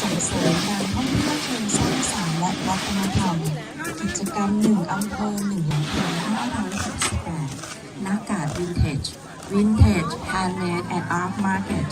ส่งเสริมการท่องเที่ยวเชิงสร้างสรรค์และวัฒนธรรม กิจกรรมหนึ่งอำเภอหนึ่งหลังคา568นากกาดวินเทจวินเทจแฮนด์เมดแอนด์อาร์ตมาร์เก็ต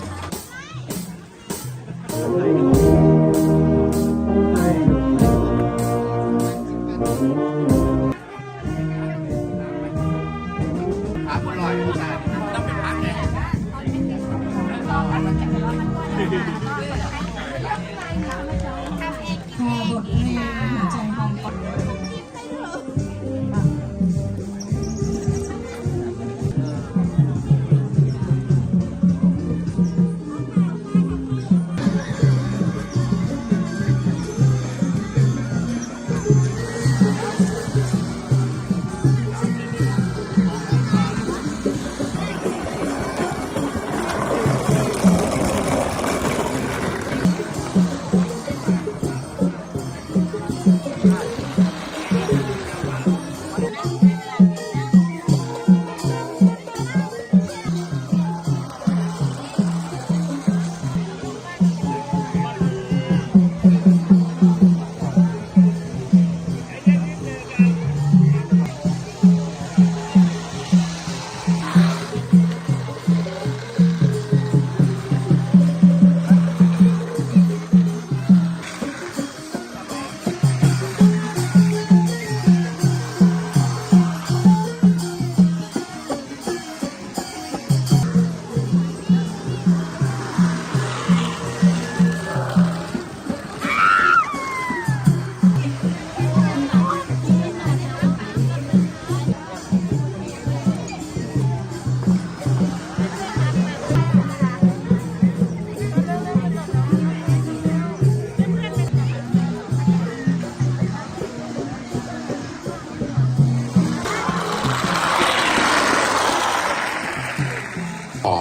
ขอ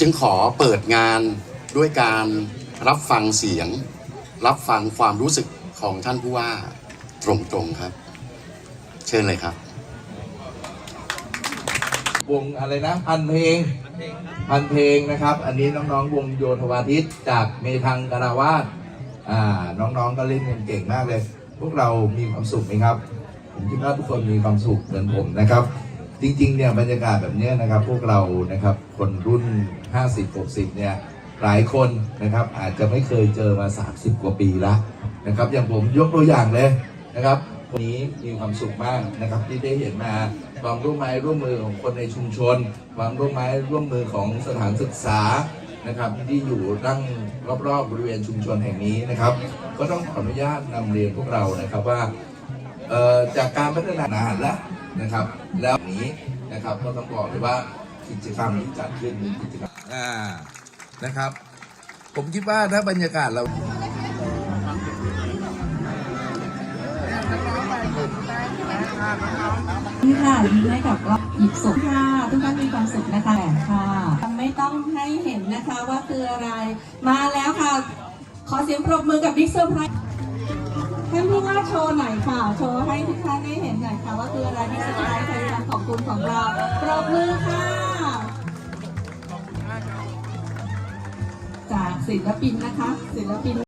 จึงขอเปิดงานด้วยการรับฟังเสียง รับฟังความรู้สึกของท่านผู้ว่าตรงๆครับ เชิญเลยครับ วงอะไรนะพันเพลงพันเพลงนะครับ อันนี้น้องๆวงโยธวาทิตจากเมทังกราวาสอ่าน้องๆก็เล่นกันเก่งมากเลย พวกเรามีความสุขไหมครับผมคิดว่าทุกคนมีความสุขเหมือนผมนะครับ จริงๆเนี่ยบรรยากาศแบบนี้นะครับ พวกเรานะครับคนรุ่น 50-60 เนี่ยหลายคนนะครับอาจจะไม่เคยเจอมา 30 กว่าปีละนะครับ อย่างผมยกตัวอย่างเลยนะครับวันนี้มีความสุขมากนะครับที่ได้เห็นมาความร่วมไม้ร่วมมือของคนในชุมชนความร่วมไม้ร่วมมือของสถานศึกษานะครับ ที่อยู่ตั้งรอบๆบริเวณชุมชนแห่งนี้นะครับ ก็ต้องขออนุญาตนำเรียนพวกเรานะครับว่าจากการพัฒนานานแล้วนะครับแล้ว นี้นะครับก็ต้องบอกเลยว่ากิจกรรมที่จัดขึ้นเป็นกิจกรรมอ่านะครับ ผมคิดว่าถ้าบรรยากาศเรานี่ค่ะยิ้มให้กับรอบหยิบศพค่ะ ทุกท่านมีความสุขนะคะแหวนค่ะไม่ต้องให้เห็นนะคะว่าคืออะไร มาแล้วค่ะ ขอเสียงปรบมือกับบิ๊กเซอร์ไพรส์ท่านผู้ว่าโชว์หน่อยค่ะ โชว์ให้ทุกท่านได้เห็นหน่อยค่ะว่าคืออะไรบิ๊กเซอร์ไพรส์ผลิตภัณฑ์ของ คุณของเราปรบมือค่ะ จากศิลปินนะคะศิลปิน